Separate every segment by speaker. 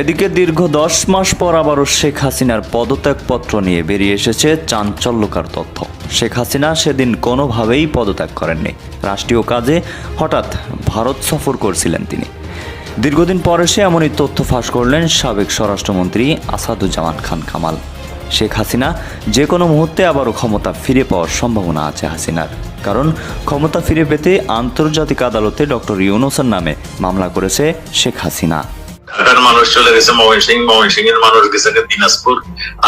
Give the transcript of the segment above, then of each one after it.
Speaker 1: এদিকে দীর্ঘ দশ মাস পর আবারও শেখ হাসিনার পদত্যাগপত্র নিয়ে বেরিয়ে এসেছে চাঞ্চল্যকার তথ্য। শেখ হাসিনা সেদিন কোনোভাবেই পদত্যাগ করেননি। রাষ্ট্রীয় কাজে হঠাৎ ভারত সফর করছিলেন তিনি। দীর্ঘদিন পর এসে এমনই তথ্য ফাঁস করলেন সাবেক স্বরাষ্ট্রমন্ত্রী আসাদুজ্জামান খান কামাল। শেখ হাসিনা যে কোনো মুহূর্তে আবারও ক্ষমতা ফিরে পাওয়ার সম্ভাবনা আছে হাসিনার। কারণ ক্ষমতা ফিরে পেতে আন্তর্জাতিক আদালতে ডক্টর ইউনুসের নামে মামলা করেছে শেখ হাসিনা।
Speaker 2: ঢাকার মানুষ চলে গেছে ময়মনসিং ময়মনসিং এর মানুষ গেছে দিনাজপুর।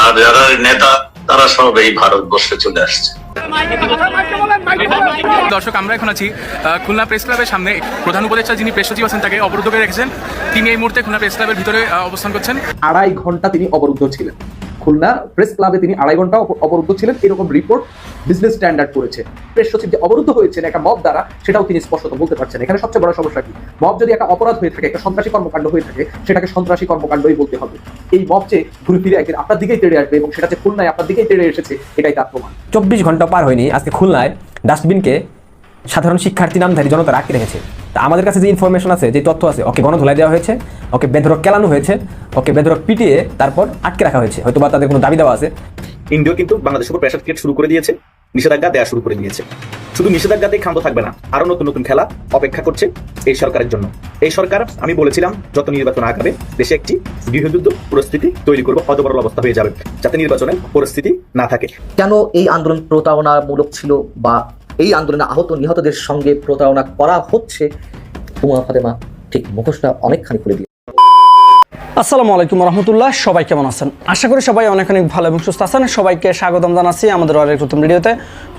Speaker 2: আর যারা নেতা তারা সব এই ভারতবর্ষে চলে আসছে।
Speaker 3: দর্শক আমরা এখন আছি খুলনা প্রেস ক্লাবের সামনে। প্রধান উপদেষ্টা যিনি প্রেস সচিব আছেন তাকে অবরুদ্ধ করে রেখেছেন। তিনি এই মুহূর্তে খুলনা প্রেস ক্লাবের ভিতরে অবস্থান করছেন।
Speaker 4: আড়াই ঘণ্টা তিনি অবরুদ্ধ ছিলেন। খুলনা প্রেস ক্লাবে তিনি আড়াই ঘণ্টা অবরুদ্ধ ছিলেন। এরকম রিপোর্ট বিজনেস স্ট্যান্ডার্ড করেছে। প্রেস সচিব যে অবরুদ্ধ হয়েছেন, একটা মব দ্বারা, সেটাও তিনি স্পষ্টত বলতে পারছেন এখানে সবচেয়ে বড় সমস্যা কি? মব যদি একটা অপরাধ হয়ে থাকে, একটা সন্ত্রাসী কর্মকাণ্ড হয়ে থাকে, সেটাকে সন্ত্রাসী কর্মকাণ্ডই বলতে হবে। এই মব যে ঘুরে ফিরে একদিন আপনার দিকেই তেড়ে আসবে এবং সেটা যে খুলনায় আপনার দিকেই তেড়ে এসেছে, এটাই তার প্রমাণ।
Speaker 5: চব্বিশ ঘণ্টা পার হয়নি। আজকে খুলনায় ডাস্টবিনকে সাধারণ শিক্ষার্থী নামধারী জনতা আটকে রেখেছে। তা আমাদের কাছে যে ইনফরমেশন আছে যে তথ্য আছে ওকে গণধোলাই দেওয়া হয়েছে ওকে বেধরক কেলানো হয়েছে ওকে বেধরক পিটিয়ে তারপর আটকে রাখা হয়েছে। হয়তো বা তাদের কোনো দাবি দেওয়া আছে।
Speaker 6: ইন্ডিয়া কিন্তু বাংলাদেশের উপর প্রেশার ক্রিয়েট শুরু করে দিয়েছে নিষেধাজ্ঞা দেওয়া শুরু করে দিয়েছে। শুধু নিষেধাজ্ঞাতেই ক্ষান্ত থাকবে না আরও নতুন নতুন খেলা অপেক্ষা করছে এই সরকারের জন্য। এই সরকার আমি বলেছিলাম যত নির্বাচন আগাবে দেশে একটি গৃহযুদ্ধ পরিস্থিতি তৈরি করব হতবরল অবস্থা হয়ে যাবে যাতে নির্বাচনের পরিস্থিতি না থাকে।
Speaker 7: কেন এই আন্দোলন প্রতারণামূলক ছিল বা এই আন্দোলনে আহত নিহতদের সঙ্গে প্রতারণা করা হচ্ছে উমা ফাতেমা। ঠিক মুখোশটা অনেকখানি খুলে দিয়ে
Speaker 8: আসসালামু আলাইকুম রহমতুল্লাহ, সবাই কেমন আছেন? আশা করি সবাই অনেক অনেক ভালো এবং সুস্থ আছেন। সবাইকে স্বাগতম জানাচ্ছি আমাদের অনেক নতুন ভিডিওতে।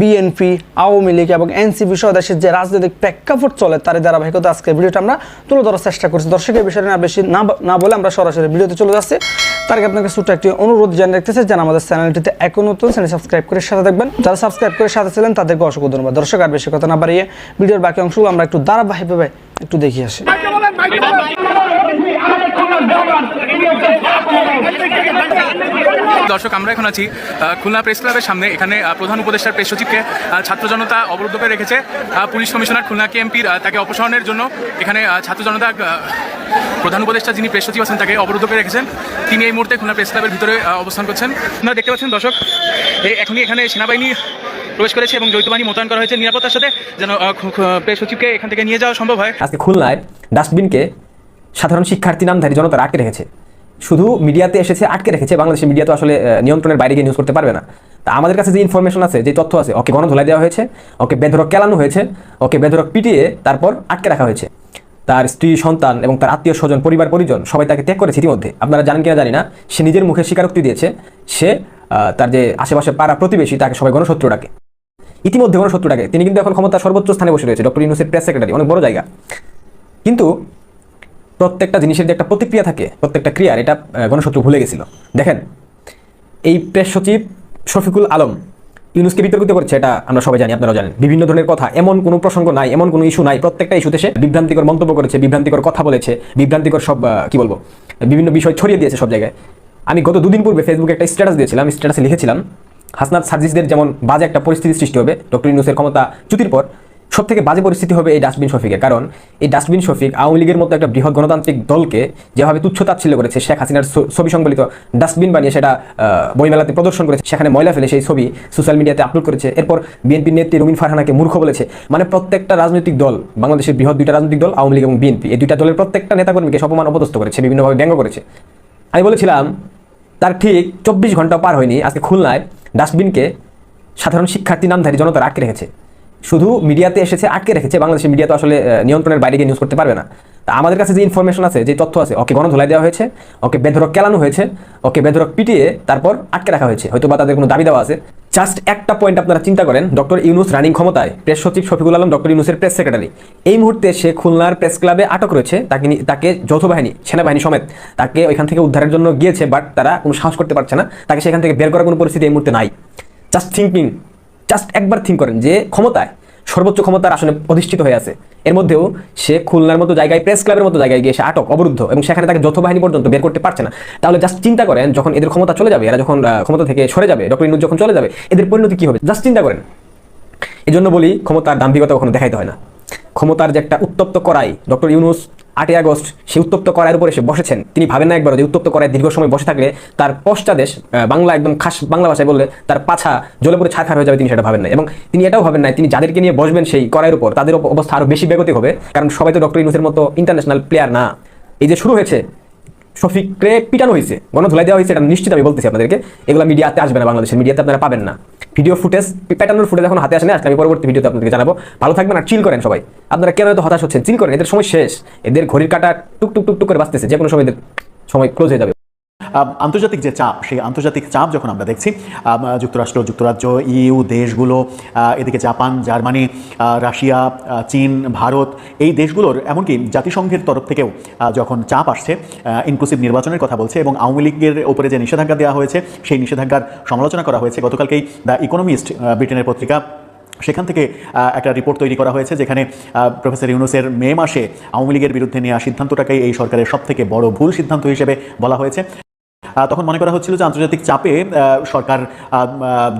Speaker 8: বিএনপি, আওয়ামী লীগ এবং এনসিপি সহ দেশের যে রাজনৈতিক প্রেক্ষাপট চলে তার ধারাবাহিকতা আজকে ভিডিওটা আমরা তুলে ধরার চেষ্টা করছি। দর্শকের বিষয়টা না বেশি না না বলে আমরা সরাসরি ভিডিওতে চলে যাচ্ছি। তার আগে আপনাকে ছোট্ট একটি অনুরোধ জানিয়ে রাখতেছে যেন আমাদের চ্যানেলটিতে এখন নতুন চ্যানেল সাবস্ক্রাইব করে সাথে দেখবেন যারা সাবস্ক্রাইব করে সাথে ছিলেন, তাদেরকে অসংখ্য ধন্যবাদ। দর্শক, আর বেশি কথা না বাড়িয়ে ভিডিওর বাকি অংশগুলো আমরা একটু ধারাবাহিকভাবে একটু দেখি আসি।
Speaker 3: দর্শক, আমরা এখন আছি খুলনা প্রেস ক্লাবের সামনে। এখানে প্রধান উপদেষ্টার প্রেস সচিবকে ছাত্র জনতা অবরুদ্ধ করে রেখেছে পুলিশ কমিশনার খুলনা কেএমপির তাকে অপসারণের জন্য। এখানে ছাত্র জনতা প্রধান উপদেষ্টা যিনি প্রেস সচিব আছেন, তাকে অবরুদ্ধ করে রেখেছেন। তিনি এই মুহূর্তে খুলনা প্রেস ক্লাবের ভিতরে অবস্থান করছেন। আপনারা দেখতে পাচ্ছেন, দর্শক এখনই এখানে সেনাবাহিনী প্রবেশ করেছে এবং যৌথ মোতায়েন করা হয়েছে নিরাপত্তার সাথে, যেন প্রেস সচিবকে এখান থেকে নিয়ে যাওয়া সম্ভব হয়।
Speaker 5: আজকে খুলনায় ডাস্টবিনকে সাধারণ শিক্ষার্থী নামধারী জনতা আটকে রেখেছে। শুধু মিডিয়াতে এসেছে, আটকে রেখেছে, বাংলাদেশের মিডিয়া তো আসলে নিয়ন্ত্রণের বাইরে গিয়ে নিউজ করতে পারবে না। তা আমাদের কাছে যে ইনফরমেশন আছে, যে তথ্য আছে, ওকে গণধোলাই দেওয়া হয়েছে, ওকে বেধরক কেলানো হয়েছে, ওকে বেধরক পিটিয়ে তারপর আটকে রাখা হয়েছে। তার স্ত্রী, সন্তান এবং তার আত্মীয়, স্বজন, পরিবার, পরিজন সবাই তাকে ত্যাগ করেছে ইতিমধ্যে। আপনারা জানেন কিনা জানি না, সে নিজের মুখে স্বীকারোক্তি দিয়েছে, সে তার যে আশেপাশে পাড়া প্রতিবেশী, তাকে সবাই গণশত্রু ডাকে। ইতিমধ্যে গণশত্রু ডাকে। তিনি কিন্তু এখন ক্ষমতা সর্বোচ্চ স্থানে বসে রয়েছে, ডক্টর ইউনুসের প্রেস সেক্রেটারি অনেক বড় জায়গা। কিন্তু প্রত্যেকটা জিনিসের যে একটা প্রতিক্রিয়া থাকে, প্রত্যেকটা ক্রিয়ার, এটা গণশত্রু ভুলে গেছিল। দেখেন, এই প্রেস সচিব শফিকুল আলম ইউনুসকে বিতর্কিত করছে, এটা আমরা সবাই জানি, আপনারাও জানেন। বিভিন্ন ধরনের কথা, এমন কোনো প্রসঙ্গ নাই, এমন কোনো ইস্যু নাই, প্রত্যেকটা ইস্যুতে সে বিভ্রান্তিকর মন্তব্য করেছে, বিভ্রান্তিকর কথা বলেছে, বিভ্রান্তিকর সব কি বলব, বিভিন্ন বিষয় ছড়িয়ে দিয়েছে সব জায়গায়। আমি গত দুদিন পূর্বে ফেসবুকে একটা স্ট্যাটাস দিয়েছিলাম স্ট্যাটাসে লিখেছিলাম, হাসনাত সার্জিসদের যেমন বাজে একটা পরিস্থিতি সৃষ্টি হবে, ডক্টর ইউনুসের ক্ষমতা চ্যুতির পর সব থেকে বাজে পরিস্থিতি হবে এই ডাস্টবিন শফিকের। কারণ এই ডাস্টবিন শফিক আওয়ামী লীগের মতো একটা বৃহৎ গণতান্ত্রিক দলকে যেভাবে তুচ্ছ তাচ্ছিল্য করেছে, শেখ হাসিনার ছবি সংবলিত ডাস্টবিন বানিয়ে সেটা বইমেলাতে প্রদর্শন করেছে, সেখানে ময়লা ফেলে সেই ছবি সোশ্যাল মিডিয়াতে আপলোড করেছে। এরপর বিএনপির নেত্রী রুমিন ফারহানাকে মূর্খ বলেছে। মানে প্রত্যেকটা রাজনৈতিক দল, বাংলাদেশের বৃহৎ দুইটা রাজনৈতিক দল, আওয়ামী লীগ এবং বিএনপি, এই দুইটা দলের প্রত্যেকটা নেতাকর্মীকে সপমান অপদস্থ করেছে বিভিন্নভাবে ব্যঙ্গ করেছে। আমি বলেছিলাম, তার ঠিক চব্বিশ ঘণ্টা পার হয়নি, আজকে খুলনায় ডাস্টবিনকে সাধারণ শিক্ষার্থী নামধারী জনতা আটকে রেখেছে। শুধু মিডিয়াতে এসেছে, আটকে রেখেছে। বাংলাদেশের মিডিয়া তো আসলে নিয়ন্ত্রণের বাইরে গিয়ে নিউজ করতে পারবে না। তা আমাদের কাছে যে ইনফরমেশন আছে, যে তথ্য আছে, ওকে গণধোলাই দেওয়া হয়েছে, ওকে বেধরক কেলানো হয়েছে, ওকে বেধরক পিটিয়ে তারপর আটকে রাখা হয়েছে। হয়তো বা তাদের কোনো দাবি দেওয়া আছে। জাস্ট একটা পয়েন্ট আপনারা চিন্তা করেন ডক্টর ইউনুস রানিং ক্ষমতায় প্রেস সচিব শফিকুল আলম ডক্টর ইউনুসের প্রেস সেক্রেটারি এই মুহূর্তে সে খুলনার প্রেস ক্লাবে আটক রয়েছে, তাকে তাকে যৌথ বাহিনী, সেনাবাহিনী সমেত, তাকে ওইখান থেকে উদ্ধারের জন্য গিয়েছে বাট তারা কোনো সাহস করতে পারছে না। তাকে সেখান থেকে বের করার কোনো পরিস্থিতি এই মুহূর্তে নাই। জাস্ট থিঙ্কিং জাস্ট একবার থিঙ্ক করেন যে ক্ষমতায় সর্বোচ্চ ক্ষমতার আসনে অধিষ্ঠিত হয়ে আছে। এর মধ্যেও সে খুলনার মতো জায়গায় প্রেস ক্লাবের মতো জায়গায় গিয়ে সে আটক, অবরুদ্ধ এবং সেখানে তাকে যৌথ বাহিনী পর্যন্ত বের করতে পারছে না। তাহলে জাস্ট চিন্তা করেন, যখন এদের ক্ষমতা চলে যাবে, এরা যখন ক্ষমতা থেকে সরে যাবে ডক্টর ইনুজ যখন চলে যাবে, এদের পরিণতি কি হবে? জাস্ট চিন্তা করেন। এই জন্য বলি, ক্ষমতার দাম্ভিকতা কখনো দেখাইতে হয় না। ক্ষমতার যে একটা উত্তপ্ত করাই ডক্টর ইউনুস আটই আগস্ট সে উত্তপ্ত করার উপরে এসে বসেছেন। তিনি ভাবেন না একবার যে উত্তপ্ত করায় দীর্ঘ সময় বসে থাকলে তার পশ্চাদেশ বাংলা একদম খাস বাংলা ভাষায় বললে তার পাছা জ্বলে পড়ে ছাড়খার হয়ে যাবে তিনি সেটা ভাবেন না। এবং তিনি এটাও ভাবেন না, তিনি যাদেরকে নিয়ে বসবেন সেই করাইয়ের উপর, তাদের অব- অবস্থা আরও বেশি বেগতিক হবে। কারণ সবাই তো ডক্টর ইউনুসের মতো ইন্টারন্যাশনাল প্লেয়ার না। এই যে শুরু হয়েছে শফিককে পিটানো হয়েছে, গণধুলাই দেওয়া হয়েছে, এটা নিশ্চিত আমি বলতেছি আপনাদেরকে। এগুলো মিডিয়াতে আসবে না, বাংলাদেশের মিডিয়াতে আপনারা পাবেন না। ভিডিও ফুটেজ প্যাটার্নের ফুটেজ এখন হাতে আসেনি, আজকে আমি পরবর্তী ভিডিওতে আপনাদেরকে জানাব। ভালো থাকবেন আর চিল করেন সবাই। আপনারা কেন এত হতাশ হচ্ছেন? চিল করেন, এদের সময় শেষ। এদের ঘড়ির কাটা টুক টুক টুক টুক করে বাঁচতেছে যে কোনো সময় এদের সময় ক্লোজ হয়ে যাবে।
Speaker 9: আন্তর্জাতিক যে চাপ, সেই আন্তর্জাতিক চাপ যখন আমরা দেখছি যুক্তরাষ্ট্র, যুক্তরাজ্য, ইউ দেশগুলো এদিকে জাপান, জার্মানি রাশিয়া চীন, ভারত, এই দেশগুলোর, এমনকি জাতিসংঘের তরফ থেকেও যখন চাপ আসছে ইনক্লুসিভ নির্বাচনের কথা বলছে এবং আওয়ামী লীগের ওপরে যে নিষেধাজ্ঞা দেওয়া হয়েছে, সেই নিষেধাজ্ঞার সমালোচনা করা হয়েছে। গতকালকেই দ্য ইকোনমিস্ট ব্রিটেনের পত্রিকা, সেখান থেকে একটা রিপোর্ট তৈরি করা হয়েছে যেখানে প্রফেসর ইউনুসের মে মাসে আওয়ামী লীগের বিরুদ্ধে নেওয়া সিদ্ধান্তটাকেই এই সরকারের সবথেকে বড় ভুল সিদ্ধান্ত হিসেবে বলা হয়েছে। তখন মনে করা হচ্ছিল যে আন্তর্জাতিক চাপে সরকার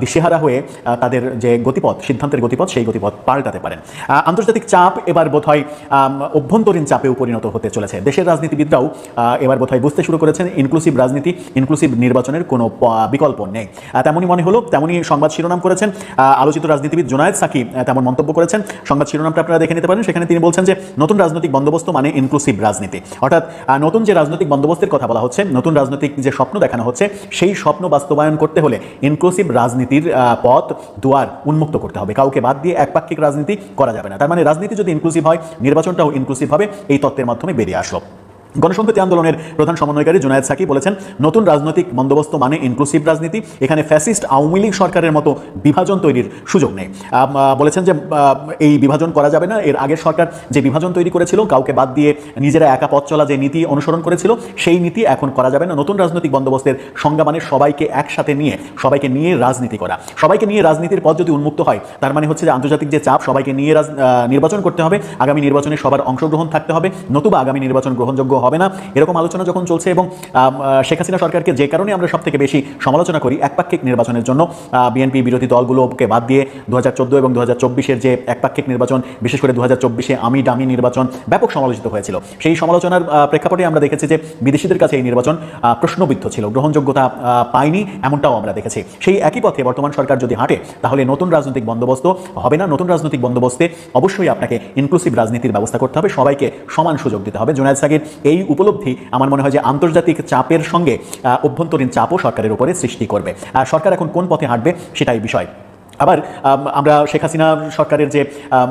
Speaker 9: দিশেহারা হয়ে তাদের যে গতিপথ, সিদ্ধান্তের গতিপথ, সেই গতিপথ পাল্টাতে পারেন। আন্তর্জাতিক চাপ এবার বোধহয় অভ্যন্তরীণ চাপেও পরিণত হতে চলেছে। দেশের রাজনীতিবিদরাও এবার বোধহয় বুঝতে শুরু করেছেন ইনক্লুসিভ রাজনীতি ইনক্লুসিভ নির্বাচনের কোনো বিকল্প নেই। তেমনই মনে হলো, তেমনই সংবাদ শিরোনাম করেছেন আলোচিত রাজনীতিবিদ জোনায়েদ সাকি তেমন মন্তব্য করেছেন। সংবাদ শিরোনামটা আপনারা দেখে নিতে পারেন। সেখানে তিনি বলছেন যে, নতুন রাজনৈতিক বন্দোবস্ত মানে ইনক্লুসিভ রাজনীতি। অর্থাৎ নতুন যে রাজনৈতিক বন্দোবস্তের কথা বলা হচ্ছে, নতুন রাজনৈতিক যে স্বপ্ন দেখানো হচ্ছে, সেই স্বপ্ন বাস্তবায়ন করতে হলে ইনক্লুসিভ রাজনীতির পথ দুয়ার উন্মুক্ত করতে হবে। কাউকে বাদ দিয়ে একপাক্ষিক রাজনীতি করা যাবে না। তার মানে রাজনীতি যদি ইনক্লুসিভ হয়, নির্বাচনটাও ইনক্লুসিভ হবে, এই তত্ত্বের মাধ্যমে বেরিয়ে আসলো। গণসংহতি আন্দোলনের প্রধান সমন্বয়কারী জুনায়েদ সাকি বলেছেন, নতুন রাজনৈতিক বন্দোবস্ত মানে ইনক্লুসিভ রাজনীতি। এখানে ফ্যাসিস্ট আওয়ামী লীগ সরকারের মতো বিভাজন তৈরির সুযোগ নেই। বলেছেন যে এই বিভাজন করা যাবে না। এর আগের সরকার যে বিভাজন তৈরি করেছিল, কাউকে বাদ দিয়ে নিজেরা একা পথ চলা যে নীতি অনুসরণ করেছিল, সেই নীতি এখন করা যাবে না। নতুন রাজনৈতিক বন্দোবস্তের সংজ্ঞা মানে সবাইকে একসাথে নিয়ে, সবাইকে নিয়ে রাজনীতি করা। সবাইকে নিয়ে রাজনীতির পথ যদি উন্মুক্ত হয়, তার মানে হচ্ছে যে আন্তর্জাতিক যে চাপ, সবাইকে নিয়ে নির্বাচন করতে হবে। আগামী নির্বাচনে সবার অংশগ্রহণ থাকতে হবে। নতুবা আগামী নির্বাচন গ্রহণযোগ্য হবে না। এরকম আলোচনা যখন চলছে এবং শেখ হাসিনা সরকারকে যে কারণে আমরা সব থেকে বেশি সমালোচনা করি, একপাক্ষিক নির্বাচনের জন্য বিএনপি বিরোধী দলগুলোকে বাদ দিয়ে দু এবং দু হাজার যে একপাক্ষিক নির্বাচন, বিশেষ করে দু হাজার আমি ডামি নির্বাচন ব্যাপক সমালোচিত হয়েছিল। সেই সমালোচনার প্রেক্ষাপটে আমরা দেখেছি যে বিদেশিদের কাছে এই নির্বাচন প্রশ্নবিদ্ধ ছিল, গ্রহণযোগ্যতা পায়নি এমনটাও আমরা দেখেছি। সেই একই পথে বর্তমান সরকার যদি হাঁটে, তাহলে নতুন রাজনৈতিক বন্দোবস্ত হবে না। নতুন রাজনৈতিক বন্দোবস্তে অবশ্যই আপনাকে ইনক্লুসিভ রাজনীতির ব্যবস্থা করতে হবে। সবাইকে সমান সুযোগ দিতে হবে। জোনায়দ সাগির এই উপলব্ধি আমার মনে হয় যে আন্তর্জাতিক চাপের সঙ্গে অভ্যন্তরীণ চাপও সরকারের উপরে সৃষ্টি করবে। আর সরকার এখন কোন পথে হাঁটবে সেটাই বিষয়। আবার আমরা শেখ হাসিনা সরকারের যে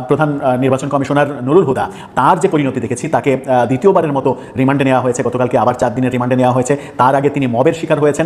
Speaker 9: প্রধান নির্বাচন কমিশনার নুরুল হুদা, তার যে পরিণতি দেখেছি, তাকে দ্বিতীয়বারের মতো রিমান্ডে নেওয়া হয়েছে। গতকালকে আবার চার দিনের রিমান্ডে নেওয়া হয়েছে। তার আগে তিনি মবের শিকার হয়েছেন।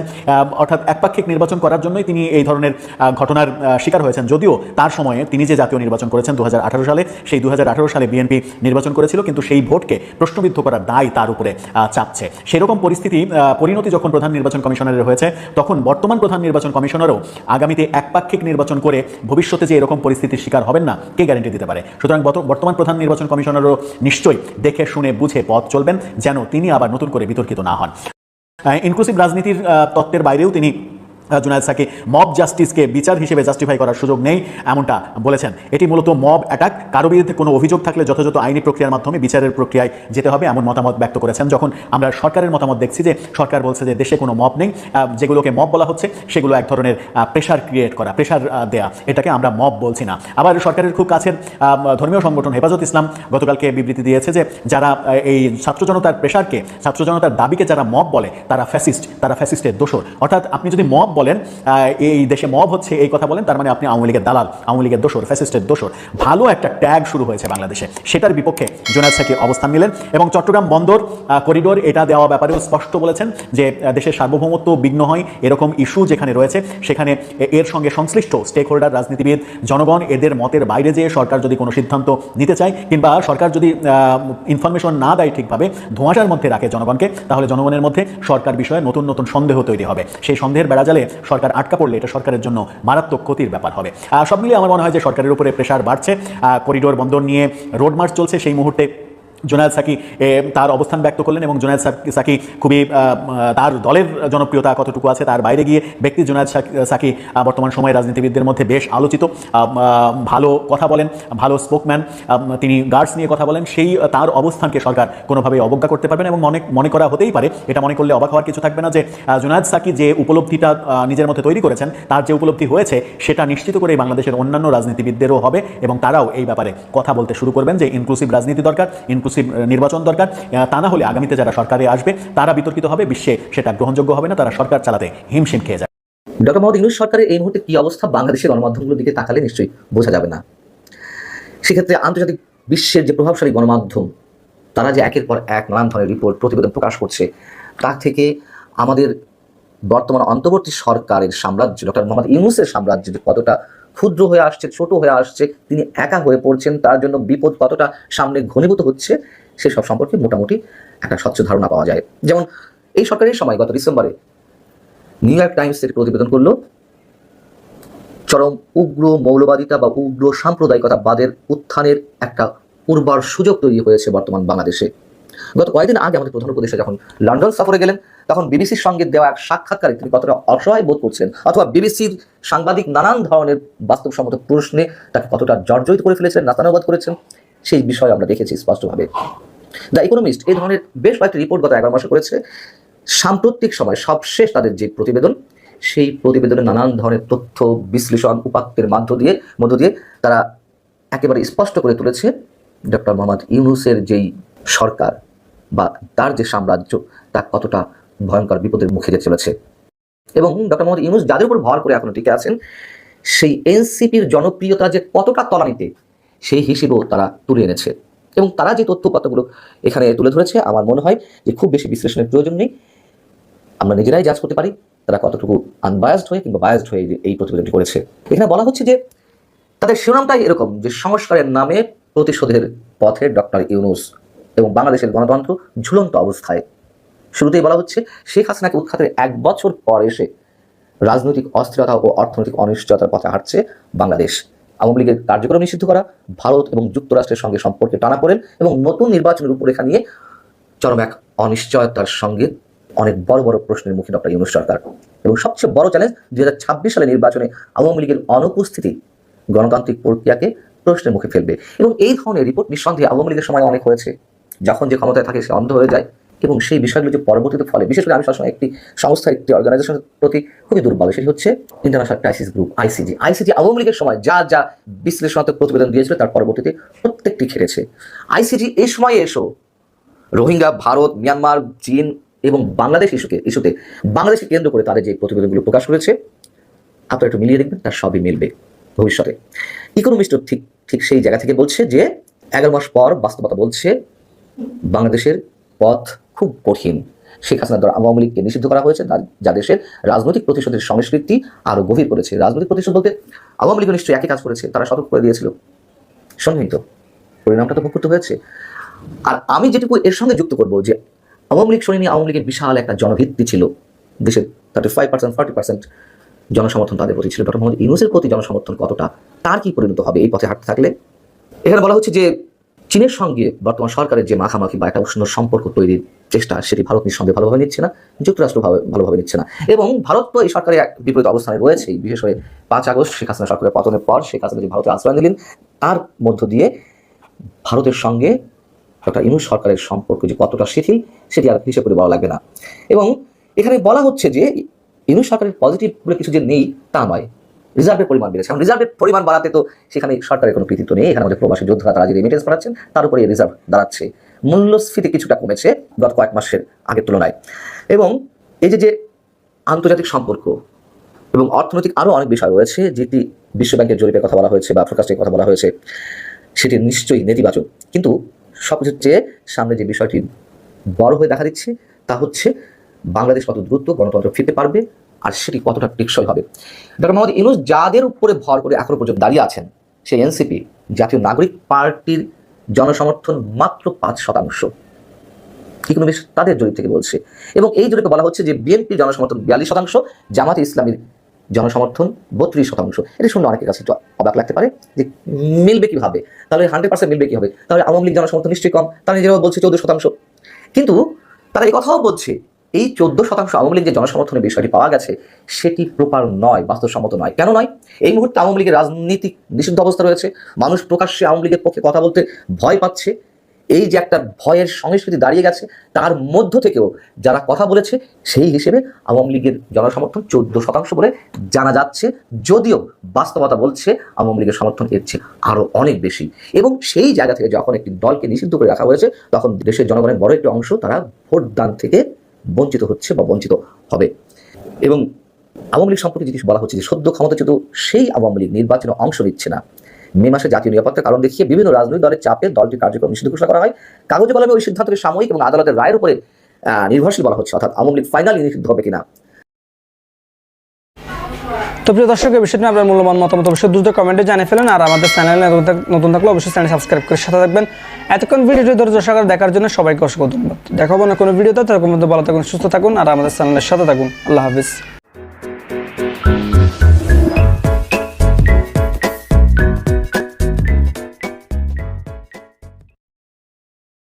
Speaker 9: অর্থাৎ একপাক্ষিক নির্বাচন করার জন্যই তিনি এই ধরনের ঘটনার শিকার হয়েছেন। যদিও তার সময়ে তিনি যে জাতীয় নির্বাচন করেছেন দু হাজার আঠেরো সালে, সেই দু হাজার আঠেরো সালে বিএনপি নির্বাচন করেছিল, কিন্তু সেই ভোটকে প্রশ্নবিদ্ধ করার দায় তার উপরে চাপছে। সেরকম পরিস্থিতি পরিণতি যখন প্রধান নির্বাচন কমিশনারের হয়েছে, তখন বর্তমান প্রধান নির্বাচন কমিশনারও আগামীতে একপাক্ষিক নির্বাচন করে ভবিষ্যতে যে এরকম পরিস্থিতির শিকার হবেন না, কে গ্যারেন্টি দিতে পারে? সুতরাং বর্তমান প্রধান নির্বাচন কমিশনারও নিশ্চয়ই দেখে শুনে বুঝে পথ চলবেন, যেন তিনি আবার নতুন করে বিতর্কিত না হন। ইনক্লুসিভ রাজনীতির তত্ত্বের বাইরেও তিনি জুনায়দ সাকি মব জাস্টিসকে বিচার হিসেবে জাস্টিফাই করার সুযোগ নেই, এমনটা বলেছেন। এটি মূলত মব অ্যাটাক কারও বিরুদ্ধে কোনো অভিযোগ থাকলে যথাযথ আইনি প্রক্রিয়ার মাধ্যমে বিচারের প্রক্রিয়ায় যেতে হবে, এমন মতামত ব্যক্ত করেছেন। যখন আমরা সরকারের মতামত দেখছি যে সরকার বলছে যে দেশে কোনো মব নেই যেগুলোকে মব বলা হচ্ছে, সেগুলো এক ধরনের প্রেশার ক্রিয়েট করা প্রেশার দেয়া, এটাকে আমরা মব বলছি না। আবার সরকারের খুব কাছের ধর্মীয় সংগঠন হেফাজত ইসলাম গতকালকে বিবৃতি দিয়েছে যে যারা এই ছাত্র জনতার প্রেশারকে ছাত্র জনতার দাবিকে যারা মব বলে, তারা ফ্যাসিস্ট তারা ফ্যাসিস্টের দোষর। অর্থাৎ আপনি যদি মব বলেন এই দেশে মব হচ্ছে, এই কথা বলেন, তার মানে আপনি আওয়ামী লীগের দালাল, আওয়ামী লীগের দোষর ফ্যাসিস্টের দোষর। ভালো একটা ট্যাগ শুরু হয়েছে বাংলাদেশে। সেটার বিপক্ষে জোনায়দ সাকি অবস্থান নিলেন এবং চট্টগ্রাম বন্দর করিডোর এটা দেওয়া ব্যাপারেও স্পষ্ট বলেছেন যে দেশের সার্বভৌমত্ব বিঘ্ন হয়, এরকম ইস্যু যেখানে রয়েছে, সেখানে এর সঙ্গে সংশ্লিষ্ট স্টেক হোল্ডার রাজনীতিবিদ, জনগণ, এদের মতের বাইরে যেয়ে সরকার যদি কোনো সিদ্ধান্ত নিতে চায়, কিংবা সরকার যদি ইনফরমেশন না দেয় ঠিকভাবে, ধোঁয়াশার মধ্যে রাখে জনগণকে, তাহলে জনগণের মধ্যে সরকার বিষয়ে নতুন নতুন সন্দেহ তৈরি হবে। সেই সন্দেহের বেড়াজালে সরকার আটকা পড়লে এটা সরকারের জন্য মারাত্মক ক্ষতির ব্যাপার হবে। সব মিলিয়ে আমার মনে হয় যে সরকারের উপরে প্রেশার বাড়ছে। করিডোর বন্দর নিয়ে রোড মার্চ চলছে সেই মুহূর্তে। জোনায়েদ সাকি তার অবস্থান ব্যক্ত করলেন এবং জোনায়েদ সাকি খুবই তার দলের জনপ্রিয়তা কতটুকু আছে তার বাইরে গিয়ে ব্যক্তি জোনায়েদ সাকি বর্তমান সময়ে রাজনীতিবিদদের মধ্যে বেশ আলোচিত। ভালো কথা বলেন, ভালো স্পোকম্যান তিনি গার্ডস নিয়ে কথা বলেন, সেই, তার অবস্থানকে সরকার কোনোভাবেই অবজ্ঞা করতে পারবে না এবং মনে মনে করা হতেই পারে, এটা মনে করলে অবাক হওয়ার কিছু থাকবে না যে জোনায়েদ সাকি যে উপলব্ধিটা নিজের মধ্যে তৈরি করেছেন, তার যে উপলব্ধি হয়েছে, সেটা নিশ্চিত করেই বাংলাদেশের অন্যান্য রাজনীতিবিদদেরও হবে এবং তারাও এই ব্যাপারে কথা বলতে শুরু করবেন যে ইনক্লুসিভ রাজনীতি দরকার ইনক্লুসিভ নির্বাচন দরকার তা না হলে আগামীতে যারা সরকারে আসবে, তারা বিতর্কিত হবে, বিশ্বে সেটা গ্রহণযোগ্য হবে না, তারা সরকার চালাতে হিমশিম খেয়ে যাবে।
Speaker 7: ডক্টর মোহাম্মদ ইউনুস সরকারের এই মুহূর্তে কি অবস্থা? বাংলাদেশের গণমাধ্যমগুলোর দিকে তাকালে নিশ্চয়ই বোঝা যাবে না। সেক্ষেত্রে আন্তর্জাতিক বিশ্বের যে প্রভাবশালী গণমাধ্যম, তারা যে একের পর এক নানান ধরনের রিপোর্ট, প্রতিবেদন প্রকাশ করছে, তা থেকে আমাদের বর্তমান অন্তর্বর্তী সরকারের সাম্রাজ্য, ডক্টর মোহাম্মদ ইউনুসের সাম্রাজ্য কতটা ক্ষুদ্র হয়ে আসছে, ছোট হয়ে আসছে, তিনি একা হয়ে পড়ছেন, তার জন্য বিপদ কতটা সামনে ঘনীভূত হচ্ছে, সেসব সম্পর্কে মোটামুটি একটা স্বচ্ছ ধারণা পাওয়া যায়। যেমন, এই সরকারের সময় গত ডিসেম্বরে নিউ ইয়র্ক টাইমস থেকে প্রতিবেদন করল, চরম উগ্র মৌলবাদিতা বা উগ্র সাম্প্রদায়িকতাবাদের উত্থানের একটা উর্বর সুযোগ তৈরি হয়েছে বর্তমান বাংলাদেশে। গত কয়েকদিন আগে আমাদের প্রধান উপদেষ্টা যখন লন্ডন সফরে গেলেন, তখন বিবিসির সঙ্গে দেওয়া এক সাক্ষাৎকারে তিনি কতটা অসহায় বোধ করছেন, অথবা বিবিসির সাংবাদিক নানান ধরনের বাস্তবসম্মত প্রশ্নে তাকে কতটা জর্জরিত করে ফেলেছেন নাস্তানুবাদ করেছেন, সেই বিষয়ে আমরা দেখেছি স্পষ্টভাবে। দ্য ইকোনমিস্ট এই ধরনের বেশ কয়েকটি রিপোর্ট গত এগারো মাসে করেছে। সাম্প্রতিক সময় সবশেষ তাদের যে প্রতিবেদন, সেই প্রতিবেদনে নানান ধরনের তথ্য, বিশ্লেষণ, উপাত্তের মাধ্য দিয়ে, মধ্য দিয়ে তারা একেবারে স্পষ্ট করে তুলেছে ডক্টর মোহাম্মদ ইউনুসের যেই সরকার। বা তার যে সাম্রাজ্য, তা কতটা ভয়ঙ্কর বিপদের মুখে যেতে চলেছে। এবং ডক্টর মোহাম্মদ ইউনুস যাদের উপর ভর করে এখনও টিকে আছেন, সেই এনসিপির জনপ্রিয়তা যে কতটা তলানিতে, সেই হিসেবেও তারা তুলে এনেছে। এবং তারা যে তথ্যপত্রগুলো এখানে তুলে ধরেছে, আমার মনে হয় যে খুব বেশি বিশ্লেষণের প্রয়োজন নেই। আমরা নিজেরাই জাজ করতে পারি তারা কতটুকু আনবায়াসড হয়ে কিংবা বায়াসড হয়ে এই প্রতিবেদনটি করেছে। এখানে বলা হচ্ছে যে, তাদের শিরোনামটাই এরকম যে সংস্কারের নামে প্রতিশোধের পথে ডক্টর ইউনুস এবং বাংলাদেশের গণতন্ত্র ঝুলন্ত অবস্থায়। শুরুতেই বলা হচ্ছে, শেখ হাসিনাকে উৎখাতের এক বছর পর এসে রাজনৈতিক অস্থিরতা ও অর্থনৈতিক অনিশ্চয়তার পথে হাঁটছে বাংলাদেশ। আওয়ামী লীগের কার্যক্রম নিষিদ্ধ করা, ভারত এবং যুক্তরাষ্ট্রের সঙ্গে সম্পর্কে টানা পড়েন এবং নতুন নির্বাচনের রূপরেখা নিয়ে চরম এক অনিশ্চয়তার সঙ্গে অনেক বড় বড় প্রশ্নের মুখে ডক্টর ইউনুস সরকার। এবং সবচেয়ে বড় চ্যালেঞ্জ দুই হাজার ছাব্বিশ সালে নির্বাচনে আওয়ামী লীগের অনুপস্থিতি গণতান্ত্রিক প্রক্রিয়াকে প্রশ্নের মুখে ফেলবে। এবং এই ধরনের রিপোর্ট নিঃসন্দেহে আওয়ামী লীগের সময় অনেক হয়েছে। যখন যে ক্ষমতায় থাকে সে অন্ধ হয়ে যায় এবং সেই বিষয়গুলো যে পরবর্তীতে ফলে, বিশেষ করে আমি সবসময় একটি সংস্থা একটি অর্গানাইজেশনের প্রতি খুবই দুর্বল। সেটি হচ্ছে international crisis group ICG ICG Awami লীগের সময় যা যা বিশ্লেষণাত্মক প্রতিবেদন দিয়েছিল, তার পরবর্তীতে প্রত্যেকটি খেলেছে আইসিজি এই সময়ে এসো। রোহিঙ্গা, ভারত মিয়ানমার চীন এবং বাংলাদেশ ইস্যুকে, ইস্যুতে বাংলাদেশকে কেন্দ্র করে তাদের যে প্রতিবেদনগুলো প্রকাশ করেছে, আপনারা একটু মিলিয়ে দেখবেন, তার সবই মিলবে ভবিষ্যতে। ইকোনমিস্ট ঠিক ঠিক সেই জায়গা থেকে বলছে যে, এগারো মাস পর বাস্তবতা বলছে বাংলাদেশের পথ খুব কঠিন। শেখ হাসিনার দ্বারা আওয়ামী লীগকে নিষিদ্ধ করা হয়েছে, যা- দেশের রাজনৈতিক প্রতিশোধের সংস্কৃতি আরও গভীর করেছে। রাজনৈতিক প্রতিশোধ বলতে আওয়ামী লীগ নিশ্চয়ই একই কাজ করেছে, তারা সতর্ক করে দিয়েছিল। সন্নিহিত পরিণামটা তো ভোগ করতে হয়েছে। আর আমি যেটুকু এর সঙ্গে যুক্ত করব যে আওয়ামী লীগ শুনিনি, আওয়ামী লীগের বিশাল একটা জনভিত্তি ছিল। দেশের thirty five percent forty percent জনসমর্থন তাদের প্রতি ছিল। ডক্টর মোহাম্মদ ইউনুসের প্রতি জনসমর্থন কতটা, তার কি পরিণত হবে এই পথে হাঁটতে থাকলে? এখানে বলা হচ্ছে যে চীনের সঙ্গে বর্তমান সরকারের যে মাখামাখি বা একটা উষ্ণ সম্পর্ক তৈরির চেষ্টা, সেটি ভারত নিঃসন্দেহে ভালোভাবে নিচ্ছে না যুক্তরাষ্ট্র ভাবে- ভালোভাবে নিচ্ছে না। এবং ভারত তো এই সরকারের এক বিপরীত অবস্থানে রয়েছেই, বিশেষ করে পাঁচ আগস্ট শেখ হাসিনা সরকারের পতনের পর শেখ হাসিনা যে ভারতে আশ্রয় নিলেন, তার মধ্য দিয়ে ভারতের সঙ্গে ডক্টর ইউনুস সরকারের সম্পর্ক যে কতটা শিথিল, সেটি আর হিসেব করে বলা লাগবে না। এবং এখানে বলা হচ্ছে যে ইনু সরকারের পজিটিভ বলে কিছু যে নেই, তা নয়। রিজার্ভের পরিমাণ বেড়েছে। এখন রিজার্ভের পরিমাণ বাড়াতে তো সেখানে সরকারের কোনো কৃতিত্ব নেই। এখানে আমাদের প্রবাসী যোদ্ধারা, তারা যে রেমিটেন্স পাঠাচ্ছেন তার উপরে রিজার্ভ দাঁড়াচ্ছে। মূল্যস্ফীতি কিছুটা কমেছে গত কয়েক মাসের আগের তুলনায়। এবং এই যে যে আন্তর্জাতিক সম্পর্ক এবং অর্থনৈতিক আরও অনেক বিষয় রয়েছে, যেটি বিশ্বব্যাংকের জরিপের কথা বলা হয়েছে বা ফোরকাস্টের কথা বলা হয়েছে, সেটি নিশ্চয়ই নেতিবাচক। কিন্তু সবকিছুর চেয়ে সামনে যে বিষয়টি বড় হয়ে দেখা দিচ্ছে, তা হচ্ছে বাংলাদেশ কত দ্রুত গণতন্ত্র ফিরতে পারবে আর সেটি কতটা টেকসই হবে? ডক্টর মোহাম্মদ ইউনুস যাদের উপরে ভর করে এখনও পর্যন্ত দাঁড়িয়ে আছেন, সেই এনসিপি জাতীয় নাগরিক পার্টির জনসমর্থন মাত্র পাঁচ শতাংশ। ইকোনমিক্স তাদের জরিপ থেকে বলছে। এবং এই জরিপে বলা হচ্ছে যে বিএনপির জনসমর্থন বিয়াল্লিশ শতাংশ, জামাতে ইসলামীর জনসমর্থন বত্রিশ শতাংশ। এটা শুনলে অনেকের কাছে অবাক লাগতে পারে যে মিলবে কীভাবে? তাহলে হান্ড্রেড পার্সেন্ট মিলবে কীভাবে? তাহলে আওয়ামী লীগ জনসমর্থন নিশ্চয়ই কম, তারা নিজেরাও বলছে চৌদ্দ শতাংশ। কিন্তু তারা এই কথাও বলছে এই চোদ্দ শতাংশ আওয়ামী লীগের জনসমর্থনের বিষয়টি পাওয়া গেছে, সেটি প্রপার নয়, বাস্তবসম্মত নয়। কেন নয়? এই মুহূর্তে আওয়ামী লীগের রাজনীতিক নিষিদ্ধ অবস্থা রয়েছে। মানুষ প্রকাশ্যে আওয়ামী লীগের পক্ষে কথা বলতে ভয় পাচ্ছে। এই যে একটা ভয়ের সংস্কৃতি দাঁড়িয়ে গেছে, তার মধ্য থেকেও যারা কথা বলেছে, সেই হিসেবে আওয়ামী লীগের জনসমর্থন চোদ্দ শতাংশ বলে জানা যাচ্ছে। যদিও বাস্তবতা বলছে আওয়ামী লীগের সমর্থন এর চেয়ে আরও অনেক বেশি। এবং সেই জায়গা থেকে যখন একটি দলকে নিষিদ্ধ করে রাখা হয়েছে, তখন দেশের জনগণের বড় একটি অংশ তারা ভোটদান থেকে বঞ্চিত হচ্ছে বা বঞ্চিত হবে। এবং আওয়ামী লীগ সম্পর্কে জিনিস বলা হচ্ছে যে সদ্য ক্ষমতাচ্যুত সেই আওয়ামী লীগ নির্বাচনে অংশ নিচ্ছে না। মে মাসে জাতীয় নিরাপত্তার কারণ দেখিয়ে বিভিন্ন রাজনৈতিক দলের চাপে দলটির কার্যক্রম নিষিদ্ধ ঘোষণা করা হয়। কাগজে কলমে ওই সিদ্ধান্তকে সাময়িক এবং আদালতের রায়ের উপরে নির্ভরশীল বলা হচ্ছে। অর্থাৎ আওয়ামী লীগ ফাইনালি নিষিদ্ধ হবে কিনা
Speaker 8: তো প্রিয় দর্শক এই বিষয়টি আপনার মূল্যবান মতামত অবশ্যই দ্রুত কমেন্টে জানিয়ে ফেলেন। আর আমাদের চ্যানেলে নতুন থাক- থাকলে অবশ্যই চ্যানেল সাবস্ক্রাইব করে সাথে থাকবেন। এতক্ষণ ভিডিওটি ধৈর্য সহকারে দেখার জন্য সবাইকে অসংখ্য ধন্যবাদ। দেখাবো না কোনো ভিডিওতে তার মধ্যে ভালো থাকুন, সুস্থ থাকুন, আর আমাদের চ্যানেলের সাথে থাকুন। আল্লাহ হাফিজ।